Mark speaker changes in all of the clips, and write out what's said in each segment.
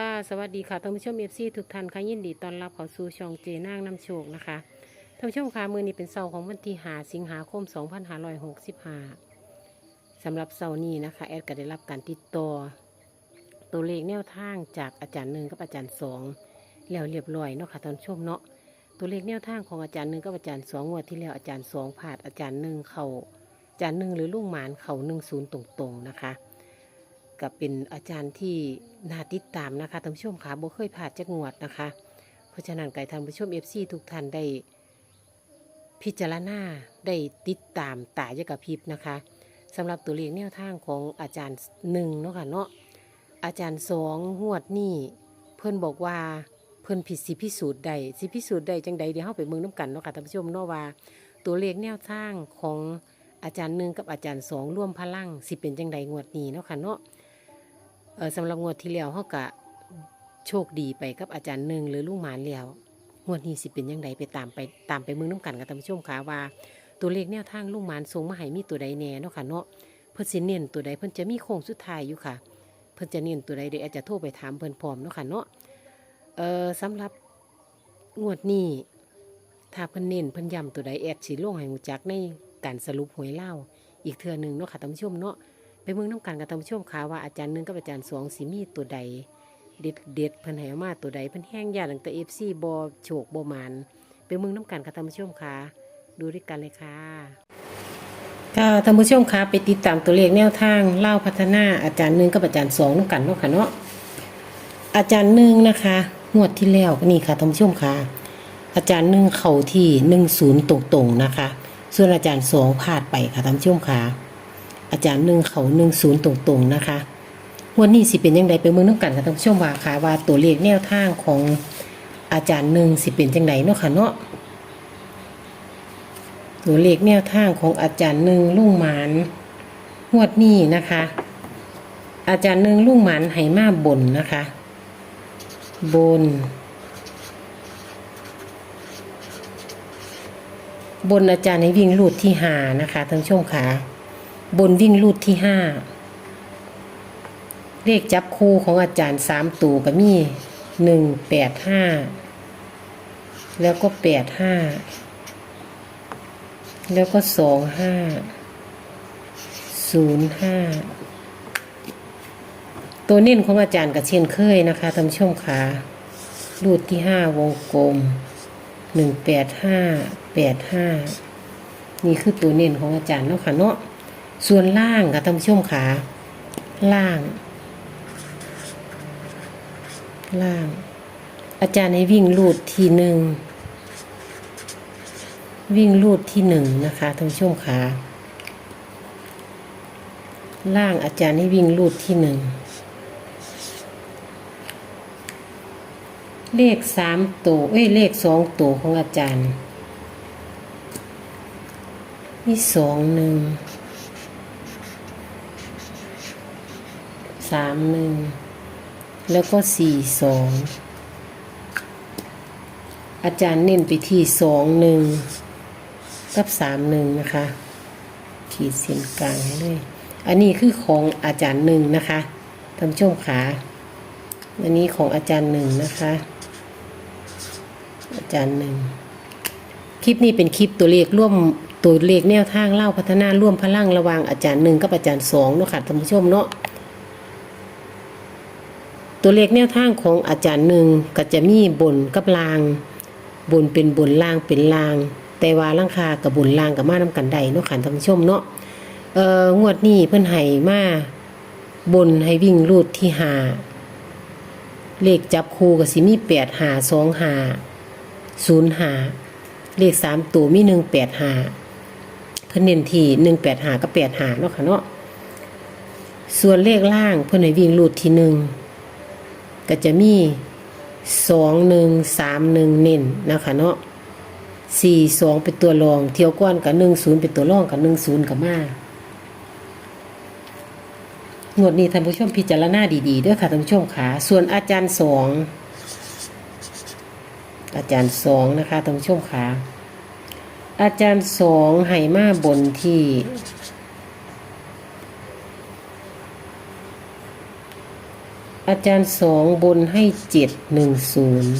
Speaker 1: ค่ะ สวัสดีค่ะท่านผู้ชมเอฟซีทุกท่านค่ะยินดีต้อนรับเข้าสู่ช่องเจนางนำโชคนะคะท่านผู้ชมค่ะมือนี้เป็นเสาร์ของวันที่หาสิงหาคม 2565สำหรับเสาร์นี้นะคะ แอดก็ได้รับการติดต่อตัวเลขแนวทางจากอาจารย์หนึ่งกับอาจารย์สองแล้วเรียบร้อยเนาะค่ะท่านผู้ชมเนาะตัวเลขแนวทางของอาจารย์หนึ่งกับอาจารย์สองงวดที่แล้วอาจารย์สองผ่านอาจารย์หนึ่งเขาอาจารย์หนึ่งหรือลุงหมานเขาหนึ่งศูนย์ตรงๆนะคะ กับเป็นอาจารย์ที่น่าติดตามนะคะท่านผู้ชมค่ะบ่เคยผ่าจักงวดนะคะ เพราะฉะนั้นไก่ท่านผู้ชมเอฟซีทุกท่านได้ พิจารณาได้ติดตามตายกับพริบนะคะสำหรับตัวเลขแนวทางของอาจารย์หนึ่งเนาะค่ะเนาะอาจารย์สองงวดนี่เพื่อนบอกว่าเพื่อนผิดสิพิสูจน์ใดสิพิสูจน์ใดจังใดเดี๋ยวเราไปเมืองน้ำกันเนาะค่ะท่านผู้ชมเนาะว่า ตัวเลขแนวทางของอาจารย์หนึ่งกับอาจารย์สองร่วมพลังสิเป็นจังใดงวดนี้เนาะค่ะเนาะ เออสำหรับงวดที่แล้วเขากะโชคดีไปกับอาจารย์หนึ่งหรือลุงหมานแล้วงวดนี้สิเป็นยังไงไปตามไปตามไปเมืองน้ำกันกับท่านผู้ชมค่ะว่า ตัวเลขแนวทางลุงหมานทรงมาให้มีตัวใดแน่เนาะค่ะเนาะเพิ่นสิเน้นตัวใดเพิ่นจะมีโค้งสุดท้ายอยู่ค่ะ เพิ่นจะเน้นตัวใดเดี๋ยวอาจจะโทรไปถามเพิ่นพร้อมเนาะค่ะเนาะเออสำหรับงวดนี้ถ้าเพิ่นเน้นเพิ่นย้ำตัวใดแอดสิลงให้หูจักในการสรุปหวยเล่าอีกเทื่อหนึ่งเนาะค่ะท่านผู้ชมเนาะ ไปเมืองน้ำกันกับท่านผู้ชมค่ะว่าอาจารย์หนึ่งกับอาจารย์สองสีมีตัวใด เด็ดเด็ดเพิ่นให้เอามาตัวใดเพิ่นแห้งยาตั้งแต่เอฟซีบอโฉกบอมานไปเมืองน้ำกันกับท่านผู้ชมค่ะดูด้วยกันเลยค่ะค่ะท่านผู้ชมคะไปติดตามตัวเลขแนวทางเล่าพัฒนาอาจารย์หนึ่งกับอาจารย์สองน้ำกันเนาะค่ะเนาะอาจารย์หนึ่งนะคะงวดที่แล้วนี่ค่ะท่านผู้ชมค่ะอาจารย์หนึ่งเข่าที่หนึ่งศูนย์ตรงๆนะคะ ส่วนอาจารย์สองพลาดไปค่ะท่านผู้ชมค่ะ อาจารย์หนึ่งเขาหนึ่งศูนย์ตรงๆนะคะวันนี้สิเป็นยังไงไปเมืองน้ำกันค่ะท่านผู้ชมว่าค่ะว่าตัวเลขแนวทางของอาจารย์หนึ่งสิเป็นจังไดเนาะค่ะเนาะตัวเลขแนวทางของอาจารย์หนึ่งลุงหมานงวดนี้นะคะ อาจารย์หนึ่งลุงหมานไหมาบนนะคะ บน บนอาจารย์ให้วิ่งลูดที่หานะคะท่านผู้ชมค่ะ บนวิ่งลูดที่ห้าเลขจับคู่ของอาจารย์สามตัวก็มีหนึ่งแปดห้าแล้วก็แปดห้าแล้วก็สองห้าศูนย์ห้าตัวเน้นของอาจารย์ก็เช่นเคยนะคะท่านผู้ชมค่ะรูดที่ห้าวงกลมหนึ่งแปดห้าแปดห้านี่คือตัวเน้นของอาจารย์เนาะค่ะเนาะ ส่วนล่างค่ะท่านผู้ชมขาล่าง ล่าง อาจารย์ให้วิ่งลูดทีหนึ่งวิ่งลูดที่หนึ่งนะคะท่านผู้ชมขาล่างอาจารย์ให้วิ่งลูดที่หนึ่งเลขสามตัวเอ้ยเลขสองตัวของอาจารย์ มีสองหนึ่ง สามหนึ่งแล้วก็สี่สองอาจารย์เน้นไปที่สองหนึ่งกับสามหนึ่งนะคะ ขีดเส้นกลางให้เลย อันนี้คือของอาจารย์หนึ่งนะคะท่านผู้ชมขาอันนี้ของอาจารย์หนึ่งนะคะ อาจารย์หนึ่งคลิปนี้เป็นคลิปตัวเลขร่วมตัวเลขแนวทางเล่าพัฒนาร่วมพลังระว่างอาจารย์หนึ่งกับอาจารย์สองเนาะค่ะท่านผู้ชมเนาะ ตัวเลขแนวทางของอาจารย์หนึ่งก็จะมีบนกับลาง บนเป็นบนล่างเป็นล่าง แต่ว่าล่างคากับบนล่างกับมานํกันใดเนาะค่ะท่านผู้ชมเนาะเอ่องวดนี้เพิ่นให้มาบนให้วิ่งรูดที่หาเลขจับคู่ก็สิมีแปดหาสองหาศูนย์หาเลขสามตัวมีหนึ่งแปดหาเพิ่นเน้นที่หนึ่งแปดหากับแปดหาเนาะค่ะเนาะส่วนเลขล่างเพิ่นให้วิ่งรูดที่หนึ่ง ก็จะมีสองหนึ่งสามหนึ่งเน้นนะคะเนาะสี่สองเป็นตัวรอง เที่ยวก้อนกับหนึ่งศูนย์เป็นตัวรองกับหนึ่งศูนย์กับมางวดนี้ท่านผู้ชมพิจารณาดีๆด้วยค่ะท่านผู้ชมค่ะส่วนอาจารย์สองอาจารย์สองนะคะท่านผู้ชมค่ะอาจารย์สองไหมาบนที่ อาจารย์สองบนให้เจ็ดหนึ่งศูนย์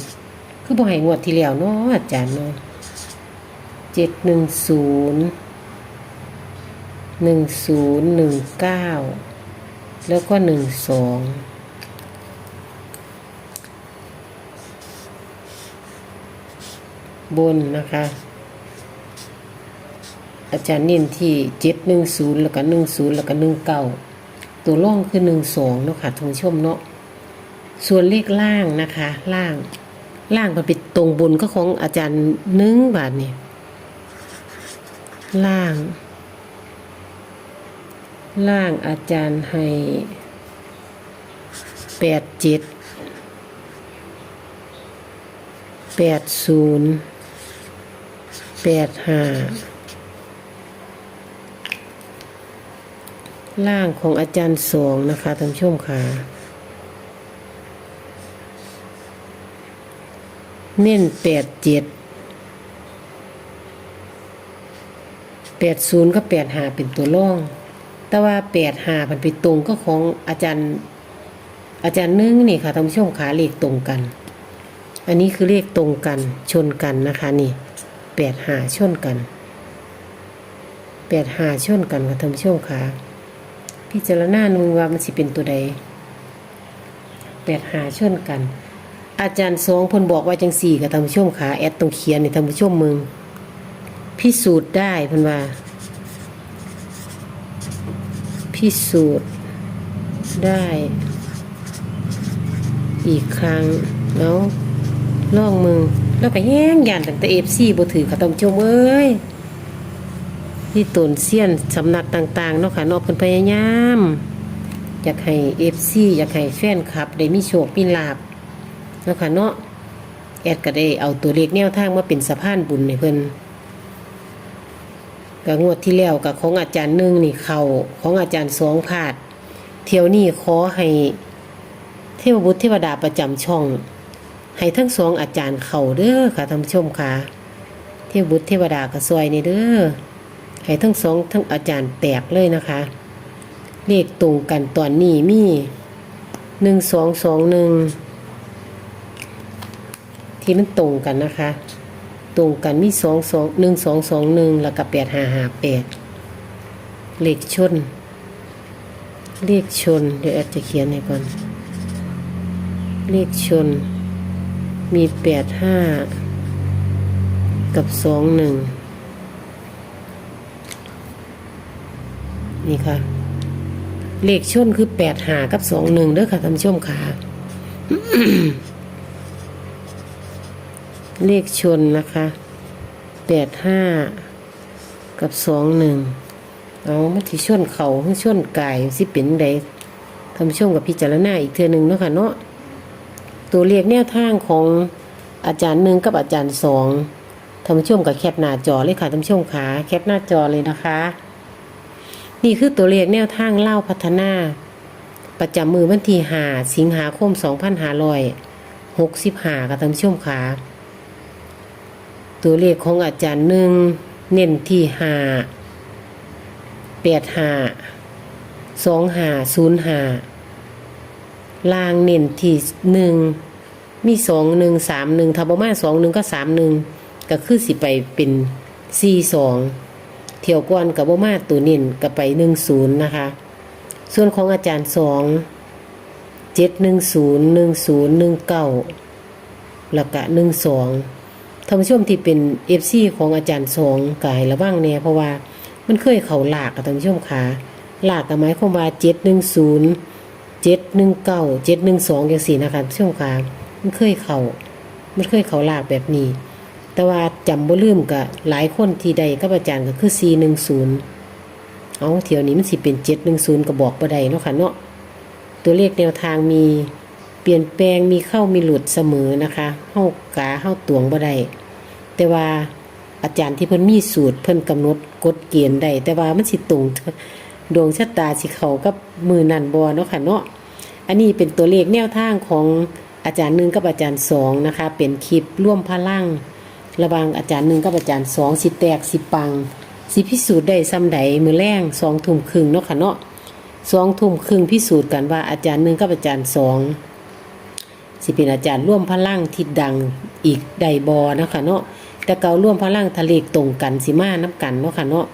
Speaker 1: คือบ่ให้งวดที่แล้วเนาะอาจารย์เนาะเจ็ดหนึ่งศูนย์หนึ่งศูนย์หนึ่งเก้าแล้วก็หนึ่งสองบนนะคะ อาจารย์เน้นที่เจ็ดหนึ่งศูนย์แล้วก็หนึ่งศูนย์แล้วก็หนึ่งเก้าตัวร่องคือหนึ่งสองเนาะค่ะท่านผู้ชมเนาะ ส่วนเลขล่างนะคะ ล่าง ล่างมันเป็นตรงบนก็ของอาจารย์นึ่งบาทนี่ล่าง ล่างอาจารย์ให้แปดเจ็ดแปดศูนย์แปดห้าล่างของอาจารย์สองนะคะท่านผู้ชมค่ะ เน้นแปดเจ็ดแปดศูนย์ก็แปดหาเป็นตัวร่อง แต่ว่าแปดหามันไปตรงก็ของอาจารย์ อาจารย์นึ่งนี่ค่ะท่านผู้ชมขาเลขตรงกัน อันนี้คือเลขตรงกันชนกันนะคะนี่แปดหาชนกันแปดหาชนกันค่ะท่านผู้ชมขาพิจารณาหนึ่งว่ามันสิเป็นตัวใดแปดหาชนกัน อาจารย์สองพนบอกว่าจังสี่กับท่านผู้ชมขาแอดตรงเขียนในท่านผู้ชมมึงพิสูจน์ได้พนว่าพิสูจน์ได้ อีกครั้งแล้วลองมึงแล้วก็แย่งยันตั้งแต่เอฟซีบ่ถือค่ะท่านผู้ชมเอ้ยที่ตนเซียนสำนักต่างๆเนาะค่ะนอกเพิ่นพยายาม อยากให้เอฟซีอยากให้แฟนคลับ ได้มีโชคมีลาบ เนาะค่ะเนาะแอดก็ได้เอาตัวเลขแนวทางมาเป็นสะพานบุญให้เพิ่นก็งวดที่แล้วกับของอาจารย์หนึ่งนี่เขาของอาจารย์สองพาด เที่ยวนี้ขอให้เทวบุตรเทวดาประจำช่อง ให้ทั้งสองอาจารย์เขาเด้อค่ะท่านผู้ชมค่ะ เทวบุตรเทวดาก็ซอยในเด้อให้ทั้งสองทั้งอาจารย์แตกเลยนะคะ เลขตรงกันตอนนี้มีหนึ่งสองสองหนึ่ง ที่มันตรงกันนะคะ ตรงกันมีสองสองหนึ่งสองสองหนึ่งแล้วก็แปดห้าห้าแปดเลขชน เลขชน เดี๋ยวแอดจะเขียนให้ก่อน เลขชน มีแปดห้ากับสองหนึ่งนี่ค่ะ เลขชนคือแปดหากับสองหนึ่งเด้อค่ะท่านผู้ชมค่ะ เลขชนนะคะแปดห้ากับสองหนึ่งเอามาที่ชนเขาให้ชนกายสิเป็นใดท่านผู้ชมกับพิจารณาอีกเทือหนึ่งเนาะค่ะเนาะตัวเลขแนวทางของอาจารย์หนึ่งกับอาจารย์สองท่านผู้ชมกับแคปหน้าจอเลยค่ะท่านผู้ชมขาแคปหน้าจอเลยนะคะ นี่คือตัวเลขแนวทางเล่าพัฒนา ประจำมือวันที่หาสิงหาคมสองพันห้าร้อยหกสิบห้าค่ะท่านผู้ชมขา ตัวเลขของอาจารย์หนึ่งเน้นที่หาแปดหาสองหาศูนย์หาล่างเน้นที่หนึ่งมีสองหนึ่งสามหนึ่งถ้าประมาสองหนึ่งก็สามหนึ่งก็คือสิไปเป็นสี่สองเที่ยวก่อนกับประมาตัวเน้นก็ไปหนึ่งศูนย์นะคะ ส่วนของอาจารย์สองเจ็ดหนึ่งศูนย์หนึ่งศูนย์หนึ่งเก้าแล้วก็หนึ่งสอง ท่านผู้ชมที่เป็นเอฟซีของอาจารย์สองกายระว่างเนี่ยเพราะว่ามันเคยเขาหลากกับท่านผู้ชมขาหลากกับหมายความว่าเจ็ดหนึ่งศูนย์เจ็ดหนึ่งเก้าเจ็ดหนึ่งสองอย่างสี่นะคะท่านผู้ชมขามันเคยเขามันเคยเขาหลากแบบนี้ แต่ว่าจำบ่ลืมกับหลายคนที่ใดกับอาจารย์ก็คือสี่หนึ่งศูนย์เอาเที่ยวนี้มันสิเป็นเจ็ดหนึ่งศูนย์ก็บอกบ่ได้เนาะค่ะเนาะตัวเลขแนวทางมี เปลี่ยนแปลงมีเข้ามีหลุดเสมอนะคะเฮากาเฮาตวงบ่ได้แต่ว่าอาจารย์ที่เพิ่นมีสูตรเพิ่นกำหนดกฎเกณฑ์ได้แต่ว่ามันสิตรงดวงชะตาสิเขากับมือนันบอเนาะค่ะเนาะอันนี้เป็นตัวเลขแนวทางของอาจารย์หนึ่งกับอาจารย์สองนะคะ เป็นคลิปร่วมพลังระหวางอาจารย์หนึ่งกับอาจารย์สองสิแตกสิปังสิพิสูจน์ได้ซ้ำใดมือแรงสองทุ่มครึ่งเนาะค่ะเนาะสองทุ่มครึ่งพิสูจน์กันว่าอาจารย์หนึ่งกับอาจารย์สอง สิเป็นอาจารย์ร่วมพลังที่ดังอีกใดบอนะคะเนาะแต่เก่าร่วมพลังทะเลตรงกันสิมาน้ำกันเนาะค่ะเนาะ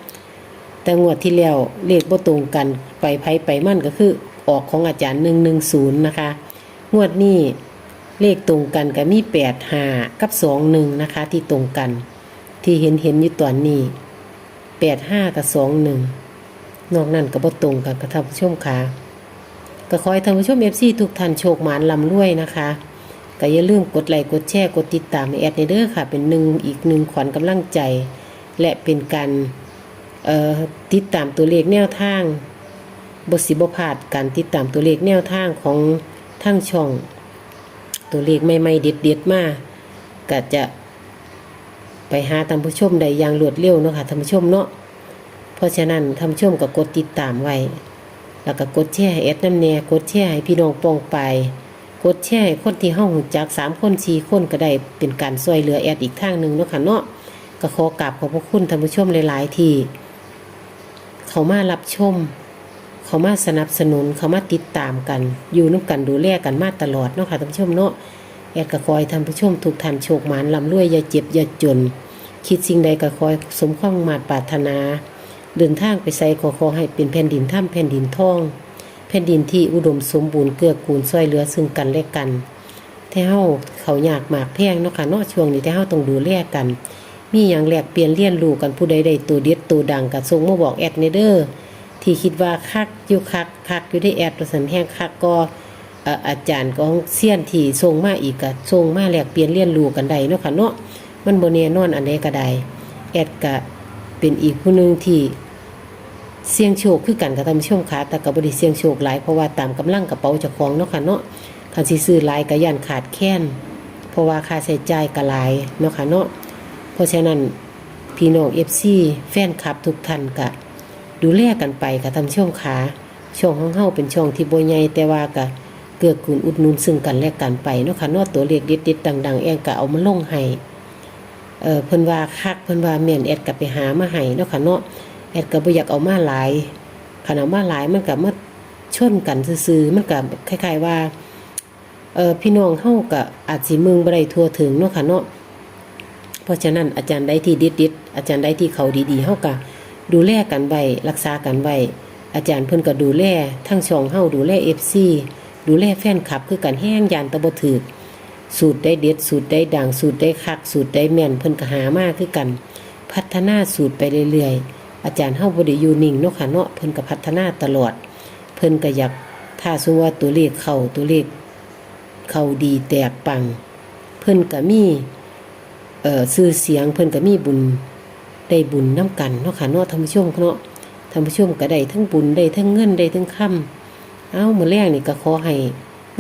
Speaker 1: แต่งวดที่แล้วเลขบ่ตรงกันไปไผไปมั่นก็คือออกของอาจารย์หนึ่งหนึ่งศูนย์นะคะ งวดนี้เลขตรงกันก็มีแปดห้ากับสองหนึ่งนะคะ ที่ตรงกัน ที่เห็นเห็นอยู่ตอนนี้แปดห้ากับสองหนึ่งนอกนั้นก็บ่ตรงกันกับท่านผู้ชมค่ะ ก็ขอให้ท่านผู้ชม FC ทุกท่านโชคหมานลำรวยนะคะก็อย่าลืมกดไลค์กดแชร์กดติดตามแอดในเด้อค่ะ เป็นหนึ่งอีกหนึ่งขวัญกำลังใจ และเป็นการติดตามตัวเลขแนวทางบทสิบพาดการติดตามตัวเลขแนวทางของทั้งช่อง ตัวเลขใหม่ๆเด็ดๆมาก็จะไปหาท่านผู้ชมได้อย่างรวดเร็วเนาะค่ะท่านผู้ชมเนาะเพราะฉะนั้นท่านผู้ชมก็กดติดตามไว้ แล้วก็กดแชร์ให้แอดน้ำแน่กดแชร์ให้พี่น้องปองไป กดแชร์ให้คนที่ห้องจักสามคนสี่คนก็ได้เป็นการช่วยเหลือแอดอีกทางหนึ่งเนาะค่ะเนาะก็ขอกราบขอบพระคุณท่านผู้ชมหลายๆที่เขามารับชม เขามาสนับสนุนเขามาติดตามกัน อยู่น้ำกันดูแลกันมาตลอดเนาะค่ะท่านผู้ชมเนาะแอดก็คอยท่านผู้ชมทุกท่านโชคหมานลำรวยอย่าเจ็บอย่าจน คิดสิ่งใดก็คอยสมความมาตรปรารถนา เดินทางไปใส่ขอขอให้เป็นแผ่นดินถ้ำแผ่นดินท่อง แผ่นดินที่อุดมสมบูรณ์เกื้อกูลช่วยเหลือซึ่งกันและกันแต่เฮาเขาอยากหมากแพงเนาะค่ะเนาะช่วงนี้แต่เฮาต้องดูแลกัน มีอย่างแลกเปลี่ยนเรียนรู้กันผู้ใดได้ตัวเด็ดตัวดังก็ส่งมาบอกแอดในเด้อที่คิดว่าคักอยู่คักคักอยู่ได้แอดประสันแห้งคักก็เอ่อาจารย์ของเซียนที่ส่งมาอีกก็ส่งมาแลกเปลี่ยนเรียนรู้กันได้เนาะค่ะเนาะมันบ่แน่นอนอันใดก็ได้แอดก็ เป็นอีกผู้หนึ่งที่เสี่ยงโชคคือกันกับท่านผู้ชมค่ะแต่กับบริเสี่ยงโชคหลายเพราะว่าตามกำลังกระเป๋าจ้าของเนาะค่ะเนาะคันสิซื้อหลายก็ย่านขาดแคลนเพราะว่าค่าใช้จ่ายก็หลายเนาะค่ะเนาะเพราะฉะนั้นพี่น้อง FC แฟนคลับทุกท่านก็ดูแลกันไปกับท่านผู้ชมค่ะช่องของเฮาเป็นช่องที่บ่ใหญ่แต่ว่าก็เกื้อกูลอุดหนุนซึ่งกันและกันไปเนาะค่ะเนาะตัวเลขเด็ดๆดังๆแองก็เอามาลงให้ เออเพิ่นว่าคักเพิ่นว่าแม่นแอดก็ไปหามาให้เนาะค่ะเนาะแอดก็บ่อยากเอามาหลายขนาดมาหลายมันก็มาชนกันซื่อๆมันก็คล้ายๆว่าเออพี่น้องเฮาก็อาจสิมึงบ่ได้ทั่วถึงเนาะค่ะเนาะเพราะฉะนั้นอาจารย์ใดที่ดิดๆอาจารย์ใดที่เขาดีๆเฮาก็ดูแลกันไว้รักษากันไว้อาจารย์เพิ่นก็ดูแลทั้งช่องเฮาดูแล FC ดูแลแฟนคลับคือกันแห้งยานตะบ่ถึก สูตรได้เด็ดสูตรได้ดังสูตรได้คักสูตรได้แม่นเพิ่นก็หามาคือกัน พัฒนาสูตรไปเรื่อยๆ อาจารย์เฮาบ่ได้อยู่นิ่งเนาะค่ะเนาะเพิ่นก็พัฒนาตลอด เพิ่นก็อยากถ้าสมมติว่าตัวเลขเข้าตัวเลขเข้าดีแตกปัง เพิ่นก็มีเอ่อชื่อเสียงเพิ่นก็มีบุญได้บุญนํกันเนาะค่ะเนาะท่านผู้ชมเนาะท่านผู้ชมก็ได้ทั้งบุญได้ทั้งเงินได้ทั้งค่ำเอ้ามื้อแรกนี่ก็ขอให้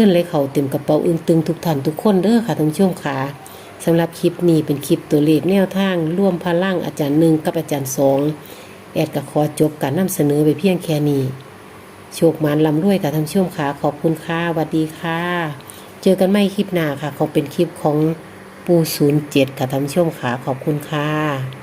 Speaker 1: งินไหลเขาเต็มกระเป๋าอึ้งตึงทุกท่านทุกคนเด้อค่ะท่านผู้ชมค่ะสำหรับคลิปนี้เป็นคลิปตัวเลขแนวทางร่วมพลังอาจารย์หนึ่งกับอาจารย์สองแอดก็ขอจบการนำเสนอไปเพียงแค่นี้โชคมานลำด้วยกับท่านผู้ชมค่ะขอบคุณค่ะสวัสดีค่ะ เจอกันไม่คลิปหน้าค่ะเขาเป็นคลิปของปูศูนย์เจ็ดกับท่านผู้ชมค่ะขอบคุณค่ะ